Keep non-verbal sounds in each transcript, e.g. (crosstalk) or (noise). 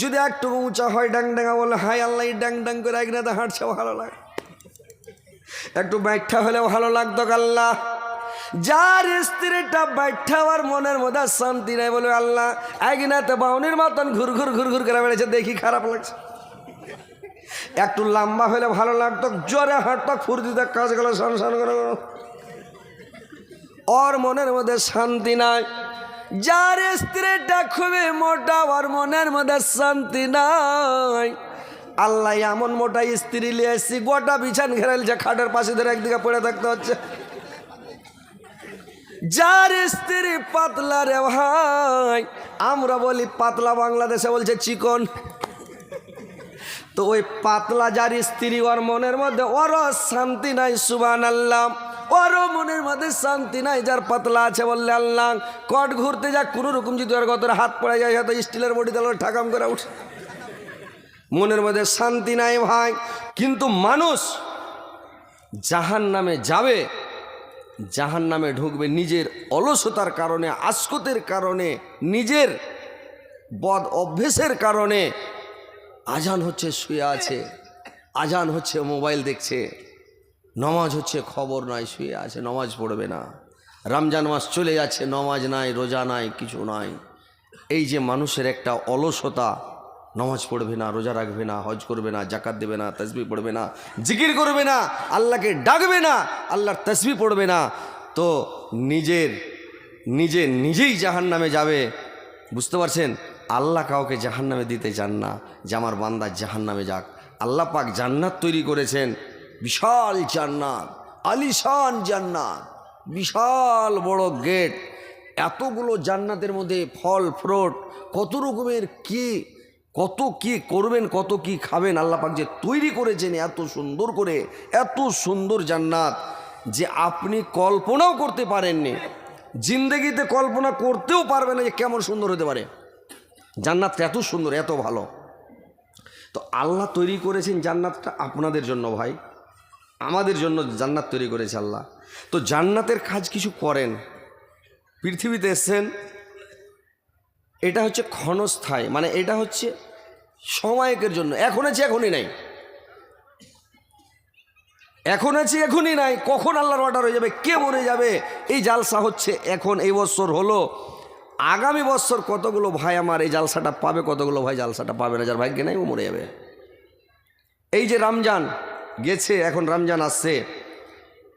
যদি একটু উঁচা হয় ডাং ডাঙ্গা বলে হাই আল্লাহ ডাং ডাং করে একনাতে হাঁটছে, ভালো লাগে। একটু ব্যাখ্যা হলে ভালো লাগতো আল্লাহ। যার স্ত্রীটা ব্যাখ্যা আর মনের মধ্যে শান্তি নাই, বলে, আল্লাহ একনাতে বাউনির মতন ঘুর ঘুর ঘুর ঘুর করে বেড়েছে, দেখি খারাপ লাগছে। একটু লম্বা হলে ভালো লাগতো, জোরে হাঁটতো ফুর্তিতে কাজগুলো সান সান করে। ওর মনের মধ্যে শান্তি নাই। যার স্ত্রীটা খুবই মোটা, ওর মনের মধ্যে শান্তি নাই। আল্লাহ এমন মোটা স্ত্রী নিয়ে এসছি, গোটা বিছান ঘেরাইছে খাটের পাশে ধরে একদিকে পড়ে থাকতে হচ্ছে। যার স্ত্রী পাতলা রে ভাই, আমরা বলি পাতলা বাংলাদেশে বলছে চিকন। তো ওই পাতলা যার স্ত্রী, ওর মনের মধ্যে ওরও শান্তি নাই সুবান আল্লাহ ওরও মনের মধ্যে শান্তি নাই, যার পাতলা আছে বললে আল্লাহ। কট ঘুরতে যাক, কোনো রকম যদি ওর গতরে হাত পড়ে যায়, হয়তো স্টিলের বডি তাহলে ঠাকাম করে উঠে। মনের মধ্যে শান্তি নাই ভাই। কিন্তু মানুষ জাহান নামে যাবে জাহান নামে ঢুকবে নিজের অলসতার কারণে, আস্কতের কারণে, নিজের বদ অভ্যেসের কারণে। আজান হচ্ছে, শুয়ে আছে। আজান হচ্ছে, মোবাইল দেখছে। নমাজ হচ্ছে খবর নাই, শুয়ে আছে, নমাজ পড়বে না। রমজান মাস চলে যাচ্ছে, নমাজ নাই, রোজা নাই, কিছু নাই। এই যে মানুষের একটা অলসতা, নমাজ পড়বে না, রোজা রাখবে না, হজ করবে না, জাকাত দেবে না তসবি পড়বে না, জিকির করবে না, আল্লাহকে ডাকবে না, আল্লাহর তসবি পড়বে না, তো নিজের, নিজে নিজেই জাহান নামে যাবে। বুঝতে পারছেন? আল্লাহ কাউকে জাহান নামে দিতে চান না, যে আমার বান্দা জাহান নামে যাক। আল্লাহ পাক জান্নাত তৈরি করেছেন। বিশাল জান্নাত, আলিশান জান্নাত, বিশাল বড় গেট। এতগুলো জান্নাতের মধ্যে ফল, ফ্রুট, কত রকমের কি, কত কি করবেন, কত কি খাবেন আল্লাহ পাক যে তৈরি করেছেন এত সুন্দর করে, এত সুন্দর জান্নাত যে আপনি কল্পনাও করতে পারেননি। জিন্দগিতে কল্পনা করতেও পারবে না যে কেমন সুন্দর হতে পারে। জান্নাতটা এত সুন্দর, এত ভালো। তো আল্লাহ তৈরি করেছেন জান্নাতটা আপনাদের জন্য ভাই। আমাদের জন্য জান্নাত তৈরি করেছে আল্লাহ। তো জান্নাতের কাজ কিছু করেন। পৃথিবীতে এসছেন। এটা হচ্ছে ক্ষণস্থায়ী মানে এটা হচ্ছে সময়কের জন্য। এখন আছে, এখনই নাই। এখন আছে, এখনই নাই। কখন আল্লাহর অর্ডার হয়ে যাবে? কে মরে যাবে? এই জালসা হচ্ছে এখন, এই বছর হলো। আগামী বছর কতগুলো ভাই আমার এই জালসাটা পাবে, কতগুলো ভাই জালসাটা পাবে না? যার ভাগ্যে নাই, ও মরে যাবে। এই যে রমজান গেছে, এখন রমজান আসছে।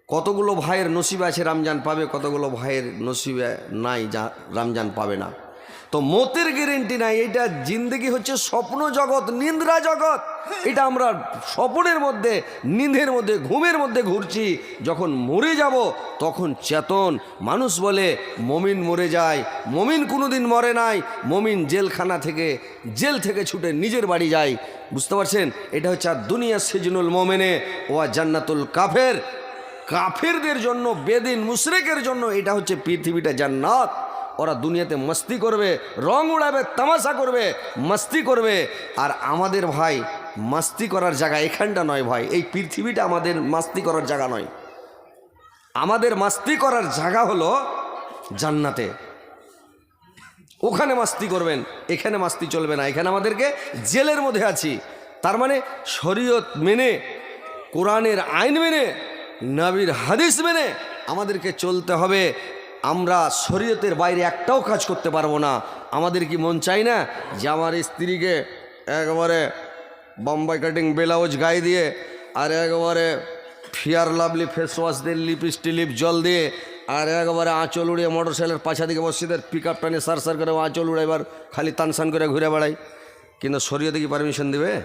কতগুলো ভাইয়ের নসিবে আছে রমজান পাবে, কতগুলো ভাইয়ের নসিবে নাই যা রমজান পাবে না। তো মতের গ্যারেন্টি নাই এটা জিন্দগি হচ্ছে স্বপ্ন জগৎ, নিন্দ্রা জগৎ। এটা আমরা স্বপনের মধ্যে, নিন্দের মধ্যে, ঘুমের মধ্যে ঘুরছি। যখন মরে যাব, তখন চেতন, মানুষ বলে, মমিন মরে যায়, মমিন কোনোদিন মরে নাই, মমিন জেলখানা থেকে, জেল থেকে ছুটে নিজের বাড়ি যায়। বুঝতে পারছেন? এটা হচ্ছে আর দুনিয়া সেজনুল মোমেনে, ওয়া জান্নাতুল কাফের। কাফেরদের জন্য, বেদিন মুশরেকের জন্য এটা হচ্ছে পৃথিবীটা জান্নাত। ওরা দুনিয়াতে মস্তি করবে, রং উড়াবে, তামাশা করবে, মস্তি করবে। আর আমাদের ভাই মাস্তি করার জায়গা এখানটা নয় ভাই, এই পৃথিবীটা আমাদের মাস্তি করার জায়গা নয়। আমাদের মাস্তি করার জায়গা হলো জান্নাতে। ওখানে মাস্তি করবেন, এখানে মাস্তি চলবে না। এখানে আমাদেরকে জেলের মধ্যে আছি। তার মানে শরীয়ত মেনে, কোরআনের আইন মেনে, নাবির হাদিস মেনে আমাদেরকে চলতে হবে। আমরা শরীয়তের বাইরে একটাও কাজ করতে পারব না। আমাদের কি মন চাই না যে আমার স্ত্রীকে একবারে বম্বাই কাটিং ব্লাউজ গায়ে দিয়ে আর একবারে ফিয়ার লাভলি ফেস ওয়াশ দিয়ে লিপস্টিক লিপ জল দিয়ে আর একবারে আঁচল উড়িয়ে মোটর সাইকেলের পাছা দিকে বসিদের পিক আপ টানে সার সার করে আঁচল উড়ে এবার খালি তানসান করে ঘুরে বেড়াই। কিন্তু শরীয়তে কি পারমিশন দিবে?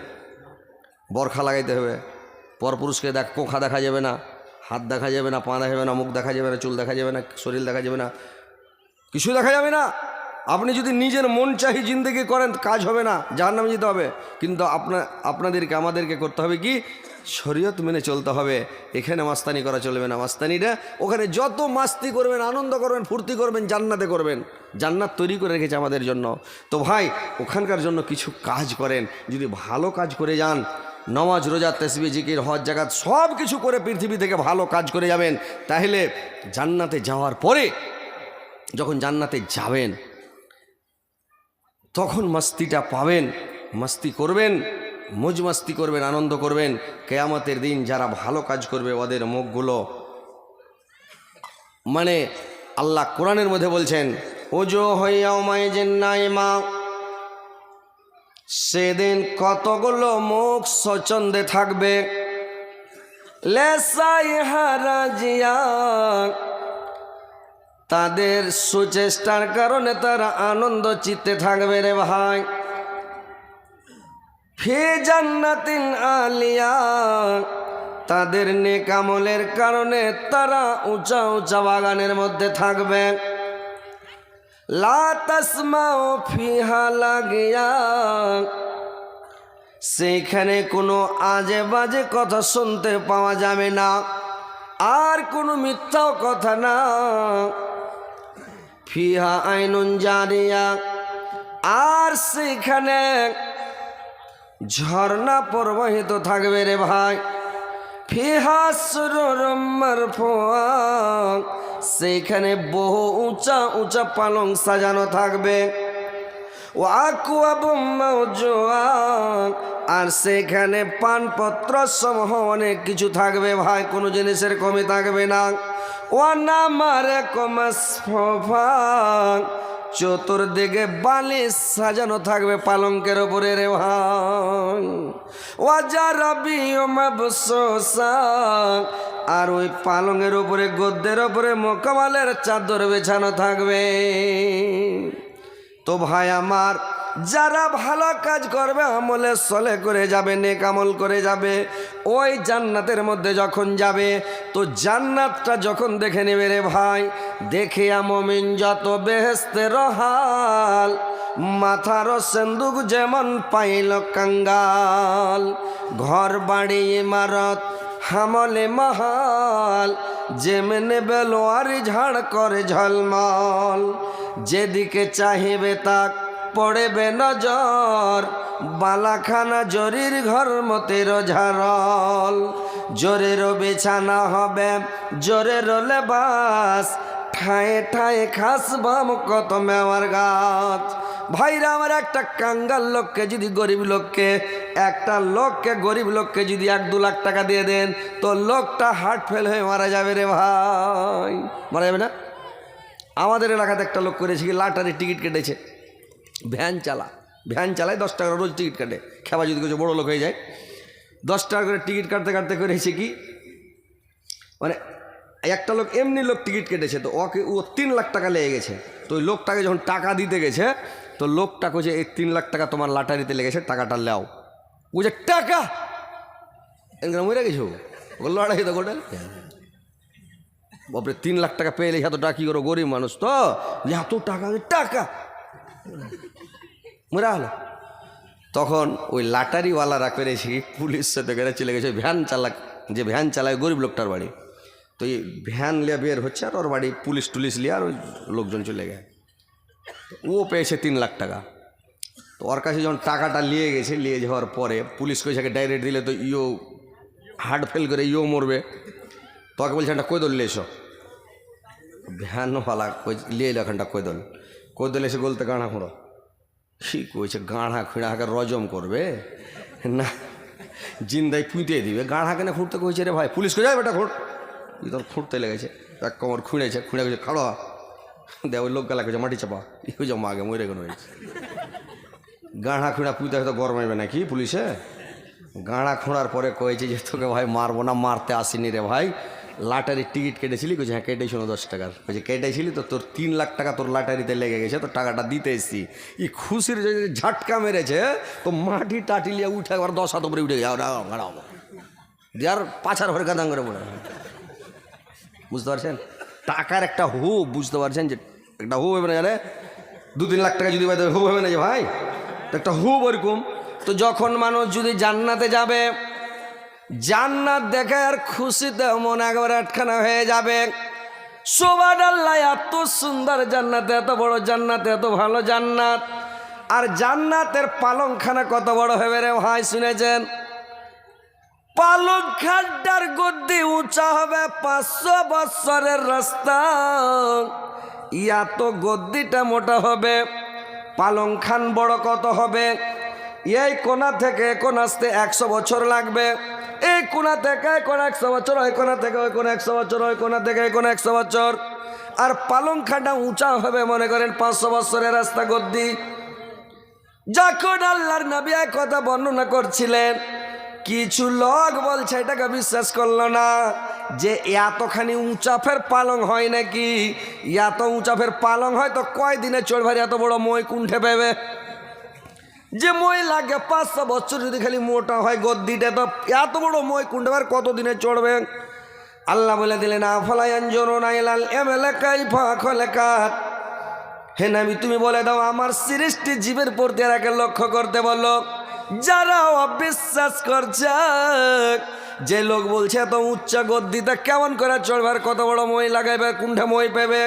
বরখা লাগাইতে হবে। পরপুরুষকে দেখ কোখা দেখা যাবে না, হাত দেখা যাবে না, পা দেখা যাবে না, মুখ দেখা যাবে না, চুল দেখা যাবে না, শরীর দেখা যাবে না। কিছু দেখা যাবে না। আপনি যদি নিজের মন চাহি জিন্দগি করেন, কাজ হবে না যার নামে যেতে হবে। কিন্তু আপনা, আপনাদেরকে, আমাদেরকে করতে হবে কি? শরীয়ত মেনে চলতে হবে। এখানে মাস্তানি করা চলবে না। মাস্তানিটা ওখানে যত মাস্তি করবেন, আনন্দ করবেন, ফুর্তি করবেন, জান্নাতে করবেন। জান্নাত তৈরি করে রেখেছে আমাদের জন্য। তো ভাই, ওখানকার জন্য কিছু কাজ করেন। যদি ভালো কাজ করে যান, নমাজ, রোজা তেসবি জিকির, হজ জাগাত সব কিছু করে পৃথিবী থেকে ভালো কাজ করে যাবেন। তাহলে জান্নাতে যাওয়ার পরে যখন জান্নাতে যাবেন তখন মাস্তিটা পাবেন, মাস্তি করবেন, মজ মাস্তি করবেন, আনন্দ করবেন। কেয়ামতের দিন যারা ভালো কাজ করবে, ওদের মুখগুলো মানে আল্লাহ কোরআনের মধ্যে বলছেন, ওজো হইয়াও মাই যে মা সেদিন কতগুলো মুখ স্বচ্ছন্দে থাকবে। লেসাই হারাজিয়া। তাদের সুচেষ্টার কারণে তারা আনন্দ চিত্তে থাকবে রে ভাই। ফি জান্নাতিন আলিয়া। তাদের নেকামলের কারণে তারা উঁচা উঁচা বাগানের মধ্যে থাকবে। লা তাসমাও ফিহা লাগিয়া। সেইখানে কোনো আজে বাজে কথা শুনতে পাওয়া যাবে না। আর কোনো মিথ্যাও কথা না। ফিহা আইনুন জারিয়া। আর সেইখানে ঝর্ণা প্রবাহিত থাকবে রে ভাই। ফিহা সুরম্মার সেইখানে বহু উঁচা উঁচা পালং সাজানো থাকবে। আর সেখানে পানপত্র সমূহ অনেক কিছু থাকবে ভাই, কোনো জিনিসের কমে থাকবে না। চতুর্দিকে বালিশ সাজানো থাকবে পালঙ্কের ওপরে রে ভাই ও যারাবি আর ওই পালঙ্কের উপরে, গদ্যের ওপরে মোকামালের চাদর বেছানো থাকবে। তো ভাই আমার যারা ভালো কাজ করবে, আমলে সলে করে যাবে, নেক আমল করে যাবে, ওই জান্নাতের মধ্যে যখন যাবে, তো জান্নাতটা যখন দেখে নেবে রে ভাই দেখে আমমিন যত বেহেস্তের রহাল, মাথার সেন্দুক যেমন পাইল কাঙ্গাল, ঘর বাড়ি, ইমারত, হামলে মহাল, যেমনে বেলোয়ারি ঝাড় করে ঝলমল, যেদিকে চাহিবে তাক পড়েবে নজর। বালাখানা জরির ঘর মতের ঝারল জোরের বিছানা হবে, জোরের লেবাস। ঠায়ে ঠায়ে খাস বাম কত মেওয়ার গাছ। ভাইরা, আমার একটা কাঙ্গাল লোককে যদি গরিব লোককে, একটা লোককে গরিব লোককে যদি এক দু লাখ টাকা দিয়ে দেন, তো লোকটা হার্ট ফেল হয়ে মারা যাবে রে ভাই। মারা যাবে না? আমাদের এলাকাতে একটা লোক করেছে কি লাটারি টিকিট কেটেছে। ভ্যান চালা। ভ্যান চালায় দশ টাকা রোজ টিকিট কাটে। খেবা যদি কিছু বড়ো লোক হয়ে যায়। দশ টাকা করে টিকিট কাটতে কাটতে করে করেছে কি? মানে একটা লোক এমনি লোক টিকিট কেটেছে তো ওকে, ও তিন লাখ টাকা লেগে গেছে। তো ওই লোকটাকে যখন টাকা দিতে গেছে, তো লোকটা কছে এই তিন লাখ টাকা তোমার লাটারিতে লেগেছে, টাকাটা লেও। ও যে, টাকা? এখানে মরে গেছো? ও লড়াই তো গোটা? বাপরে, তিন লাখ টাকা পেয়ে এত টাকা কী করো, গরিব মানুষ তো? যে, এত টাকা টাকা মরা হলো। তখন ওই লাটারিওয়ালারা করেছি পুলিশ সাথে করে চলে গেছে, ভ্যান চালাক, যে ভ্যান চালায় গরিব লোকটার বাড়ি। তো এই ভ্যান লিয়ে বের হচ্ছে আর ওর বাড়ি পুলিশ টুলিশ লিয়ে আর ওই লোকজন চলে গেছে। ও পেয়েছে তিন লাখ টাকা। তো ওর কাছে যখন টাকাটা নিয়ে গেছে নিয়ে যাওয়ার পরে পুলিশ কইসাকে ডাইরেক্ট দিলে তো ইও হার্ট ফেল করে ইও মরবে। তোকে বলছে, একটা কৈদল নিয়ে এসো? ভ্যানওয়ালা কই লিয়ে এলো এখানটা কৈদল কৈদল এসে গলতে গাঁড়া খুঁড়ো কি কইছে গাঁড়া খুঁড়াকে রজম করবে না জিন্দাই পুঁতে দিবে গাঁড়া কেন খুঁড়তে কইছে রে ভাই পুলিশ করে যাবে বেটা খুঁড় ই তোর খুঁড়তে লেগেছে এক কোমর খুঁড়েছে খুঁড়ে গেছে খাড়ো দে ওই লোক গেলা কইছে মাটি চাপা ই কইছে মাগে মরে গেল হয়েছে গাঁড়া খুঁড়া পুঁতে হয়তো গরমাইবে নাকি পুলিশে গাঁড়া খোঁড়ার পরে কয়েছে যে তোকে ভাই মারবো না মারতে আসিনি রে ভাই লাটারির টিকিট কেটেছিলি? কইছে হ্যাঁ কেটেছিল দশ টাকার। কইছে, কেটেছিলি তো? তোর তিন লাখ টাকা তোর লাটারিতে লেগে গেছে, তো টাকাটা দিতে এসছি ই খুশির যে ঝাটকা মেরেছে, তো মাটি টাটি লিয়ে উঠে একবার দশ হাত উপরে উঠে গেছে। আর পাছার ভরে গাদাং করে পড়ে বুঝতে পারছেন? টাকার একটা হু, বুঝতে পারছেন যে একটা হু হবে না জানে? দু তিন লাখ টাকা যদি হু হবে না যে ভাই? তো একটা হু ওরকম। তো যখন মানুষ যদি জান্নাতে যাবে জান্নাত দেখে আর খুশিতে মন একবারে আটখানা হয়ে যাবে। সোবাদ আল্লাহ এত সুন্দর জান্নাতে, এত বড় জান্নাত, এত ভালো জান্নাত। আর জান্নাতের পালংখানা কত বড় হবে রে ভাই, শুনেছেন? পালং খানটার গদ্দি উঁচা হবে পাঁচশো বৎসরের রাস্তা। ইয়া তো গদ্দিটা মোটা হবে। পালং খান বড় কত হবে? এই কোনা থেকে কোনা আসতে একশো বছর লাগবে। কোনা থেকে, কোনা একশো বছর ওই কোনা থেকে ওই কোনা একশো বছর ওই কোনা থেকে কোনা একশো বছর। আর পালংখাটা উঁচা হবে, মনে করেন পাঁচশো বছরের রাস্তা গদ্দি। যখন আল্লাহর নবী এক কথা বর্ণনা করছিলেন, কিছু লোক বলছে, এটাকে বিশ্বাস করল না, যে এতখানি উঁচাফের পালং হয় নাকি? এত উঁচাফের পালং হয়, তো কয় দিনে চড়ভারি এত বড় মই কুণ্ঠে পেবে? যে মই লাগে পাঁচশো বছর যদি খালি মোটা হয় গদ্দিটা, তো এত বড় মই কুণ্ঠে আর কত দিনে চড়বে? আল্লাহ বলে দিলেন আফলায়ান জোরো নাইলাল এম এলাকাই ফাঁক হে নামি তুমি বলে দাও, আমার সৃষ্টি জীবের প্রতি এরাকে লক্ষ্য করতে বলো যারা অবিশ্বাস করছে। যে লোক বলছে, এত উচ্চ গদ্দিতে কেমন করে চড়বার, কত বড় মই লাগাইবে, কোনটা মই পেবে?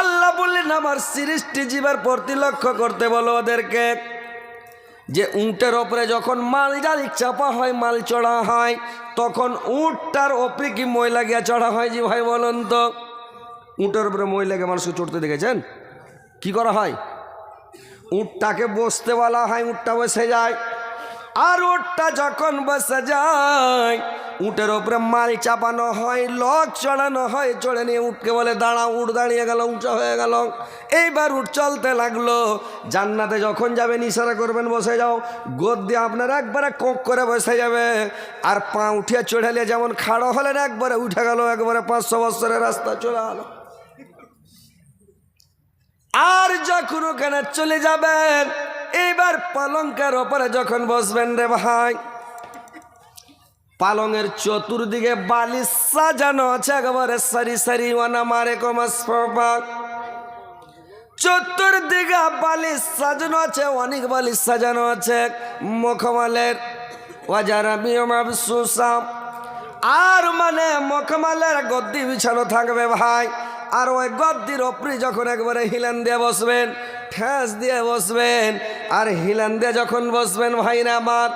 আল্লাহ বললেন, আমার সৃষ্টি জীবের প্রতি লক্ষ্য করতে বলো ওদেরকে। যে উঁটের ওপরে যখন মাল জালি চাপা হয়, মাল চড়া হয়, তখন উঁটটার ওপরে কি ময়লা গিয়া চড়া হয় যে ভাই বলুন তো? উঁটের ওপরে ময়লা গিয়ে মানুষকে চড়তে দেখেছেন? কি করা হয়? উঁটটাকে বসতে বলা হয়, উঁটটা বসে যায়। আর উঁটটা যখন বসে যায়, উটের ওপরে মাল চাপানো হয় লক চড়ানো হয়, চড়ে নিয়ে উঠকে বলে, দাঁড়া উঠ দাঁড়িয়ে গেল, উঁচা হয়ে গেল। এইবার উঠ চলতে লাগল। জান্নাতে যখন যাবেন ইশারা করবেন, বসে যাও। গোদ দিয়ে আপনার একবারে কোক করে বসে যাবে। আর পা উঠিয়ে চড়ালে যেমন খাড়ো হলেন, একবারে উঠে গেল, একবারে পাঁচশো বছরের রাস্তা চলে গেলো। আর যখন ওখানে চলে যাবেন এবার পালঙ্কের ওপরে যখন বসবেন রে ভাই পালঙের চতুর্দিকে বালিশ সাজানো আছে একেবারে সারি সারি ওয়ানা মারে কমাস চতুর্দিকে বালিশ সাজানো আছে, অনেক বালিশ সাজানো আছে, মখমালের আর মানে মখমালের গদ্দি বিছানো থাকবে ভাই, আর ওই গদ্দির ওপরে যখন একবারে হিলেন দিয়ে বসবেন, ঠেস দিয়ে বসবেন আর হিলান দিয়ে যখন বসবেন ভাই না আমার,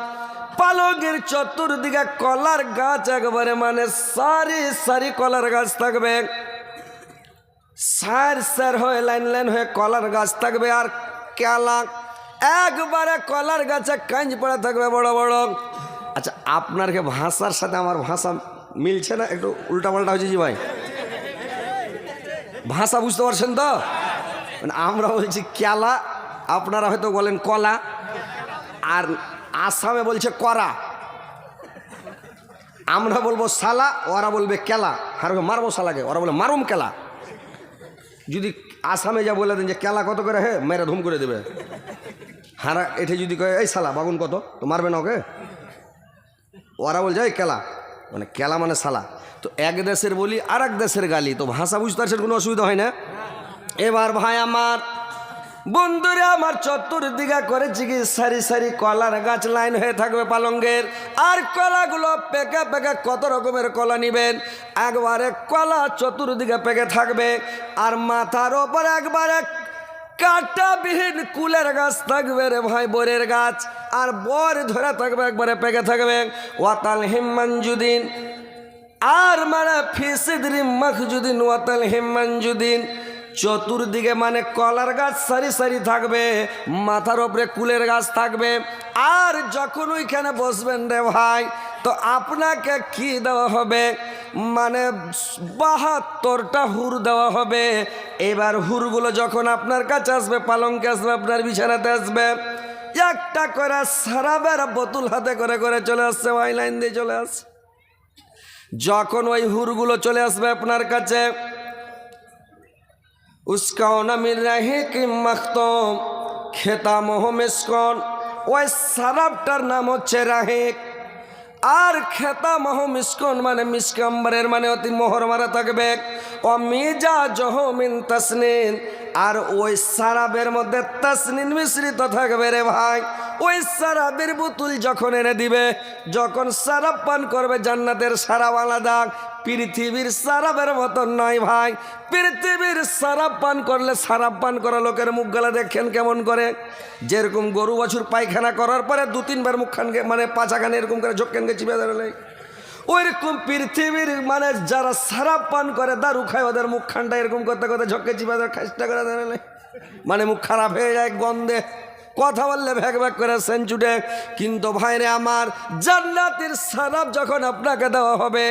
পালকের চতুর্দিকে কলার গাছ একবারে মানে সারি সারি কলার গাছ থাকবে। সার সার হয়ে লাইন লাইন হয়ে কলার গাছ থাকবে আর কেলা একবারে কলার গাছে কাঞ্জ পড়ে থাকবে বড় বড়। আচ্ছা আপনার কে ভাষার সাথে আমার ভাষা মিলছে না? একটু উল্টা পাল্টা হয়েছে জি ভাই। ভাষা বুঝতে পারছেন তো? মানে আমরা বলছি কেলা আপনারা হয়তো বলেন কলা, আর আসামে বলছে করা। আমরা বলব সালা, ওরা বলবে কেলা। আর মারবো সালাকে, ওরা বলে মারুম কেলা। যদি আসামে যা বলে দেন যে কেলা কত করে, হে, মেরে ধুম করে দেবে। হারা এঠে যদি কয়ে, এই সালা, বাগুন কত? তো মারবে না ওকে? ওরা বলছে, এই কেলা। মানে কেলা মানে সালা। তো এক দেশের বলি আর এক দেশের গালি। তো ভাষা বুঝতে পারছেন কোনো অসুবিধা হয় না? এবার ভাই আমার বন্ধুরে, আমার চতুর্দিকে করেছি কি সারি সারি কলার গাছ লাইন হয়ে থাকবে পালঙ্গের। আর কলাগুলো পেকে পেকে কত রকমের কলা নিবেন? একবারে কলা চতুর্দিকে পেকে থাকবে। আর মাথার ওপর একবারে কাটাবিহীন কুলের গাছ থাকবে রে ভাই বরের গাছ। আর বর ধরে থাকবে একবারে পেকে থাকবে। ওয়াতাল হিম্মাঞ্জুদিন আর মানে ফিসিদ্রি মখজুদিন ওয়াতাল হিম্মাঞ্জুদিন চতুর্দিকে মানে কলার গাছ সারি সারি থাকবে, মাথার ওপরে কুলের গাছ থাকবে। আর যখন ওইখানে বসবেন রে ভাই, তো আপনাকে কি দেওয়া হবে? মানে বাহাত্তরটা হুর দেওয়া হবে। এবার হুরগুলো যখন আপনার কাছে আসবে, পালঙ্কে আসবে, আপনার বিছানাতে আসবে, একটা করে সারাবের বোতল হাতে করে করে চলে আসছে ওয়াই লাইন দিয়ে চলে আসছে। যখন ওই হুরগুলো চলে আসবে আপনার কাছে উস্কাওনা মির রাহে কি মাখতম খেতা মোহমেসকন ওই সারাবটার নাম হচ্ছে রাহেক আর খেতা মহ মিসকন মানে মিসকাম্বারের মানে অতি মোহর মারা থাকবে ও মিজা জহমিন তাসনিন আর ওই সারাবের মধ্যে তাসনিন মিশ্রিত থাকবে রে ভাই ওই সারাবের বোতল যখন এনে দিবে যখন সারাব পান করবে জান্নাতের সারাব আলাদা পৃথিবীর সারাবের মতন নয় ভাই। পৃথিবীর সারাপ পান করলে সারাপ পান করা লোকের মুখ গলা দেখেন কেমন করে? যেরকম গরু বছর পায়খানা করার পরে দু তিনবার মুখখানকে মানে পাঁচাখানে এরকম করে ঝোঁকখানকে চিপে দাঁড়ালে ওইরকম পৃথিবীর মানে যারা সারাপ পান করে, দারু খায়, ওদের মুখখানটা এরকম করতে করতে ঝক্কে চিপে দেয় খাসটা করে দাঁড়ালে মানে মুখ খারাপ হয়ে যায় গন্ধে। কথা বললে ভ্যাক ভ্যাক করে সেঞ্চুটে কিন্তু ভাইরে আমার, জান্নাতের সারাপ যখন আপনাকে দেওয়া হবে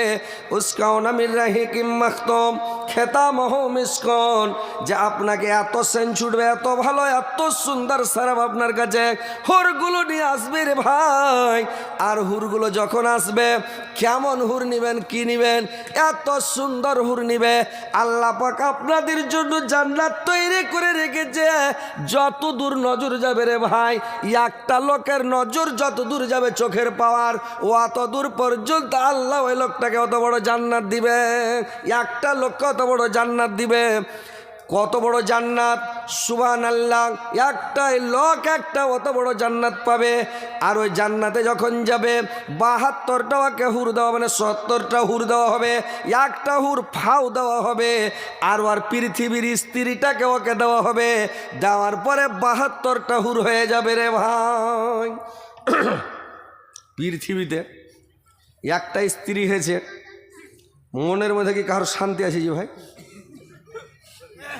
উস্কাউন আমির রাহি কিম মাখতম। খেতা মহ মিসকন, যে আপনাকে এত সেন ছুটবে এত ভালো, এত সুন্দর সারাপ আপনার কাছে। হুরগুলো নিয়ে আসবে রে ভাই। আর হুরগুলো যখন আসবে, কেমন হুর নিবেন, কি নিবেন? এত সুন্দর হুর নিবে। আল্লাহ পাক আপনাদের জন্য জান্নাত তৈরি করে রেখেছে। যত দূর নজর যাবে রে ভাই, একটা লোকের নজর যত দূর যাবে চোখের পাওয়ার, ও অত দূর পর্যন্ত আল্লাহ ওই লোকটাকে অত বড় জান্নাত দিবে। একটা লোককে অত বড় জান্নাত দিবে? কত বড় জান্নাত? সুবান আল্লাহ একটাই লোক, একটা অত বড় জান্নাত পাবে। আর ওই জান্নাতে যখন যাবে, বাহাত্তরটা ওকে হুর দেওয়া মানে সত্তরটা হুর দেওয়া হবে, একটা হুর ফাও দেওয়া হবে, আর ওর পৃথিবীর স্ত্রীটাকে ওকে দেওয়া হবে। দেওয়ার পরে বাহাত্তরটা হুর হয়ে যাবে রে ভাই। (coughs) পৃথিবীতে একটা স্ত্রী হয়েছে মনের মধ্যে কি কারোর শান্তি আছে যে ভাই?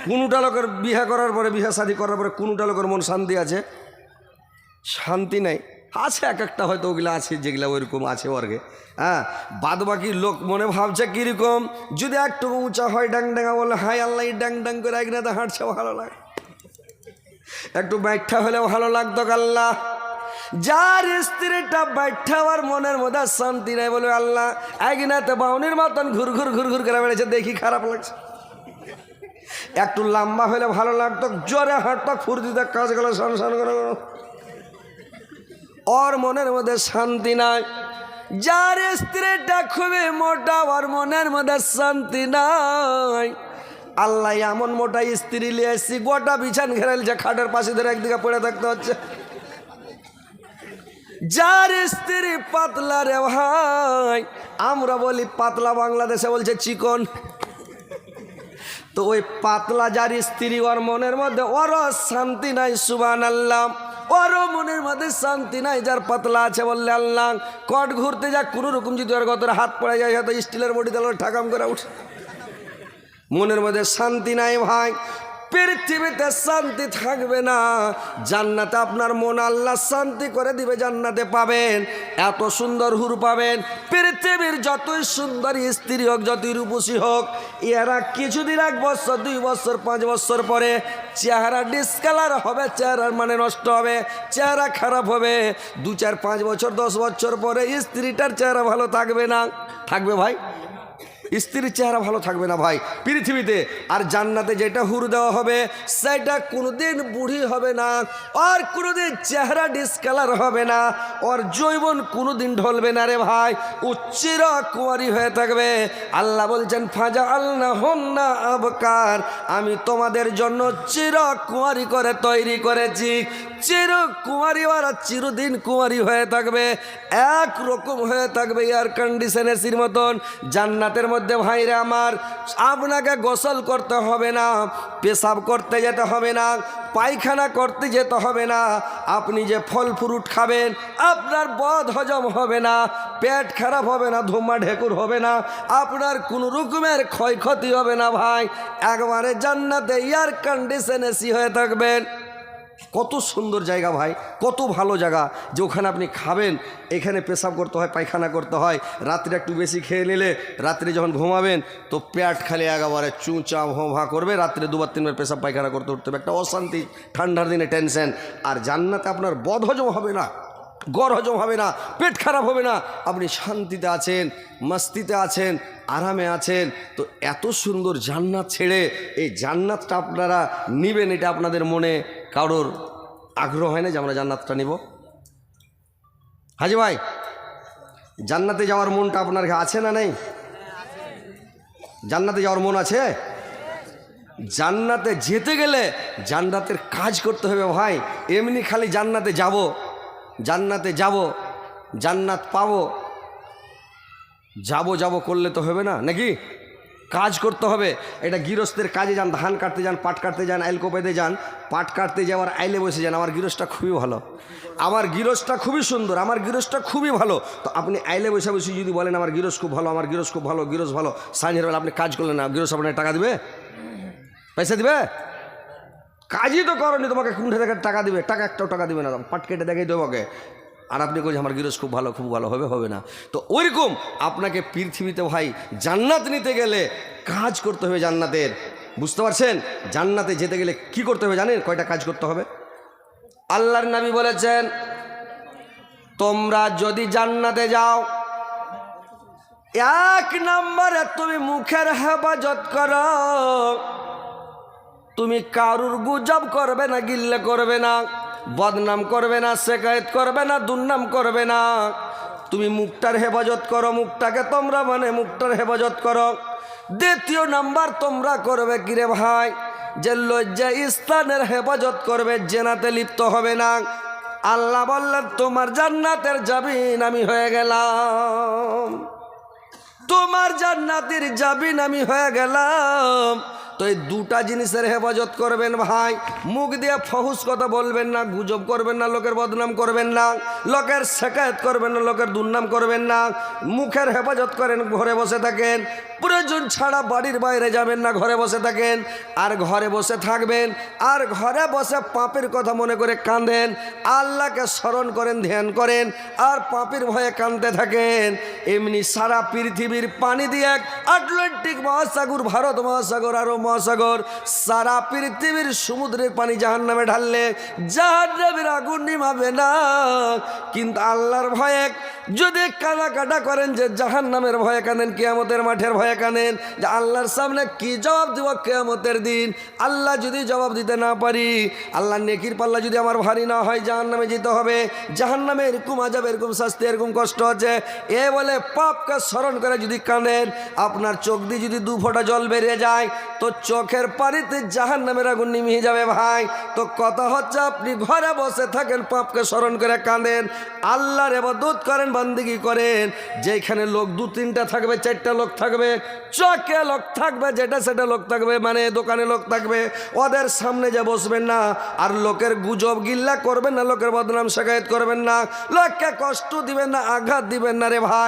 কোনোটা লোকের বিহা করার পরে, বিহা শাদি করার পরে কোনোটা লোকের মন শান্তি আছে? শান্তি নাই। আছে এক একটা হয়তো ওগুলো আছে, যেগুলো ওইরকম আছে ওর্গে হ্যাঁ বাদ বাকি লোক মনে ভাবছে কীরকম? যদি একটু উঁচা হয় ড্যাং ডাঙ্গা বলে হাই আল্লাহ ড্যাং ডাং ডাং করে একনাতে হাঁটছে ভালো লাগে। একটু ব্যাখ্যা হলে ভালো লাগতো আল্লাহ যার স্ত্রীটা আর মনের মধ্যে শান্তি নাই, বলে আল্লাহ একনাতে বাউনির মতন ঘুর ঘুর ঘুর ঘুর করে বেড়েছে দেখি খারাপ লাগছে। একটু লম্বা হলে ভালো লাগতো, জোরে হাঁটতো ফুর্তিতে কাজ গেলো সান করে ওর মনের মধ্যে শান্তি নাই, যার স্ত্রীটা খুবই মোটা, ওর মনের মধ্যে শান্তি নাই। আল্লাহ এমন মোটা স্ত্রী নিয়ে এসছি, গোটা বিছান ঘেরাইছে খাটের পাশে ধরে একদিকে পড়ে থাকতে হচ্ছে। যার স্ত্রী পাতলা রে ভাই, আমরা বলি পাতলা বাংলাদেশে বলছে চিকন। তো ওই পাতলা যার স্ত্রী, ওর মনের মধ্যে ওরও শান্তি নাই সুবান আল্লাহ ওরও মনের মধ্যে শান্তি নাই, যার পাতলা আছে বললে আল্লাহ। কট ঘুরতে যা কোনো রকম যদি ওর গতরে হাত পড়ে যায়, হয়তো স্টিলের বডি তাহলে ঠাকাম করে উঠে। মনের মধ্যে শান্তি নাই ভাই। পৃথিবীতে শান্তি থাকবে না। জান্নাতে আপনার মন আল্লাহ শান্তি করে দিবে, জান্নাতে পাবেন। এত সুন্দর হুর পাবেন। পৃথিবীর যতই সুন্দর স্ত্রী হোক, যতই রূপসী হোক, এরা কিছুদিন এক বছর, দুই বছর, পাঁচ বছর পরে চেহারা ডিসকালার হবে, চেহারার মানে নষ্ট হবে, চেহারা খারাপ হবে। দু চার পাঁচ বছর, দশ বছর পরে স্ত্রীটার চেহারা ভালো থাকবে না। থাকবে ভাই? স্ত্রীর চেহারা ভালো থাকবে না ভাই। পৃথিবীতে আর জান্নাতে যেটা হুর দেওয়া হবে, সেটা কোনোদিন বুড়ি হবে না, আর কোনোদিন চেহারা ডিসকালার হবে না, ওর জৈবন কোনোদিন ঢলবে না রে ভাই। ও চির কুয়ারি হয়ে থাকবে। আল্লাহ বলছেন ফাজা আল্লাহ হন্না আবকার। আমি তোমাদের জন্য চির কুয়ারি করে তৈরি করেছি। চির কুমারী ওরা চিরদিন কুমারী হয়ে থাকবে। এক রকম হয়ে থাকবে এয়ার কন্ডিশন এসির মতন। জান্নাতের মধ্যে ভাইরে আমার, আপনাকে গোসল করতে হবে না, পেশাব করতে যেতে হবে না, পায়খানা করতে যেতে হবে না, আপনি যে ফল ফ্রুট খাবেন, আপনার বদ হজম হবে না, পেট খারাপ হবে না ধুমা ঢেকুর হবে না, আপনার কোনো রকমের ক্ষয়ক্ষতি হবে না ভাই, একবারে জান্নাতে এয়ার কন্ডিশন এসি হয়ে থাকবেন। কত সুন্দর জায়গা ভাই, কত ভালো জায়গা। যে ওখানে আপনি খাবেন, এখানে পেশাব করতে হয়, পায়খানা করতে হয়, রাত্রে একটু বেশি খেয়ে নিলে, রাত্রে যখন ঘুমাবেন, তো পেট খালি একেবারে চুঁচা ভা করবে, রাত্রে দুবার, তিনবার পেশাব পায়খানা করতে উঠতে হবে। একটা অশান্তি, ঠান্ডার দিনে টেনশন। আর জান্নাতে আপনার বদ হজম হবে না, গড় হজম হবে না, পেট খারাপ হবে না। আপনি শান্তিতে আছেন, মস্তিতে আছেন, আরামে আছেন। তো এত সুন্দর জান্নাত ছেড়ে, এই জান্নাতটা আপনারা নিবেন, এটা আপনাদের মনে কারোর আগ্রহ হয় না যে আমরা জান্নাতটা নিব। হাজি ভাই, জান্নাতে যাওয়ার মনটা আপনার আছে না নেই? জান্নাতে যাওয়ার মন আছে? জান্নাতে যেতে গেলে জান্নাতের কাজ করতে হবে ভাই। এমনি খালি জান্নাতে যাব জান্নাতে যাব, জান্নাত পাবো। যাব যাব করলে তো হবে না, নাকি? কাজ করতে হবে। এটা গৃহস্থের কাজে যান, ধান কাটতে যান, পাট কাটতে যান আইল কোপাইতে যান, পাট কাটতে যাওয়ার আইলে বসে যান। আমার গৃহস্থটা খুবই ভালো। আমার গৃহস্থটা খুবই সুন্দর, আমার গৃহস্থটা খুবই ভালো। তো আপনি আইলে বসে বসে যদি বলেন, আমার গৃহস্থ খুব ভালো, আমার গৃহস্থ খুব ভালো, গৃহস্থ ভালো সাঁঝের বেলা আপনি কাজ করলেন না। গৃহস্থ আপনার টাকা দেবে? পয়সা দিবে? কাজই তো করনি, তোমাকে কুণ্ঠে দেখে টাকা দিবে? টাকা একটাও টাকা দিবে না। পাট কেটে দেখাই দেবো আর আপনি বলছেন আমার গিরস খুব ভালো খুব ভালো, হবে হবে না। তো ওইরকম আপনাকে পৃথিবীতে ভাই জান্নাত নিতে গেলে কাজ করতে হবে জান্নাতের। বুঝতে পারছেন? জান্নাতে যেতে গেলে কি করতে হবে জানেন? কয়টা কাজ করতে হবে? আল্লাহর নবী বলেছেন, তোমরা যদি জান্নাতে যাও, এক নম্বরে তুমি মুখের হেফাজত করো। তুমি কারুর গুজব করবে না, গিল্লে করবে না। বদনাম করবে না শেকায়ত করবে না, দুর্নাম করবে না। তুমি মুখটার হেফাজত করো, মুখটাকে তোমরা মানে মুখটার হেফাজত করো। দ্বিতীয় নাম্বার তোমরা করবে কিরে ভাই, যে লজ্জা ইস্তানের হেফাজত করবে, জেনাতে লিপ্ত হবে না। আল্লাহ বললেন, তোমার জান্নাতের জামিন আমি হয়ে গেলাম। তোমার জান্নাতের জাবিন আমি হয়ে গেলাম। তো এই দুটা জিনিসের হেফাজত করবেন ভাই। মুখ দিয়ে ফহুস কথা বলবেন না, গুজব করবেন না, লোকের বদনাম করবেন না, লোকের শেখায়ত করবেন না, লোকের দুর্নাম করবেন না। মুখের হেফাজত করেন, ঘরে বসে থাকেন। প্রয়োজন ছাড়া বাড়ির বাইরে যাবেন না, ঘরে বসে থাকেন। আর ঘরে বসে থাকবেন, আর ঘরে বসে পাপের কথা মনে করে কাঁদেন। আল্লাহকে স্মরণ করেন, ধ্যান করেন, আর পাপের ভয়ে কাঁদতে থাকেন। এমনি সারা পৃথিবীর পানি দিয়ে এক আটলান্টিক মহাসাগর, ভারত মহাসাগর, আরও মহাসাগর, সারা পৃথিবীর সমুদ্রের পানি জাহান নামে ঢাললে জাহান নামের আগুন নিমাবে না। কিন্তু আল্লাহর ভয়ে যদি কাটা করেন যে জাহান নামের ভয়ে কানেন কেয়ামতের মাঠের ভয়ে কানেন যে আল্লাহর সামনে কি জবাব দিব কেয়ামতের দিন? আল্লাহ যদি জবাব দিতে না পারি আল্লাহ নেকির পাল্লা যদি আমার ভারী না হয় জাহান নামে যেতে হবে। জাহান নামে এরকম আজাব এরকম শাস্তি, এরকম কষ্ট আছে। এ বলে পাপকে স্মরণ করে যদি কানেন আপনার চোখ দিয়ে যদি দু ফোঁটা জল বেরিয়ে যায়, তো চোখের পানিতে জাহান নামের আগুন নিমিয়ে যাবে ভাই। তো কথা হচ্ছে, আপনি ঘরে বসে থাকেন, পাপকে স্মরণ করে কাঁদেন। আল্লাহর এবাদত করেন বান্দিগি করেন যেখানে লোক দু তিনটা থাকবে, চারটা লোক থাকবে, চকে লোক থাকবে, যেটা সেটা লোক থাকবে মানে দোকানে লোক থাকবে, ওদের সামনে যা বসবেন না, আর লোকের গুজব গিল্লা করবেন না, লোকের বদনাম শেখায়ত করবেন না, লোককে কষ্ট দিবেন না, আঘাত দিবেন না রে ভাই।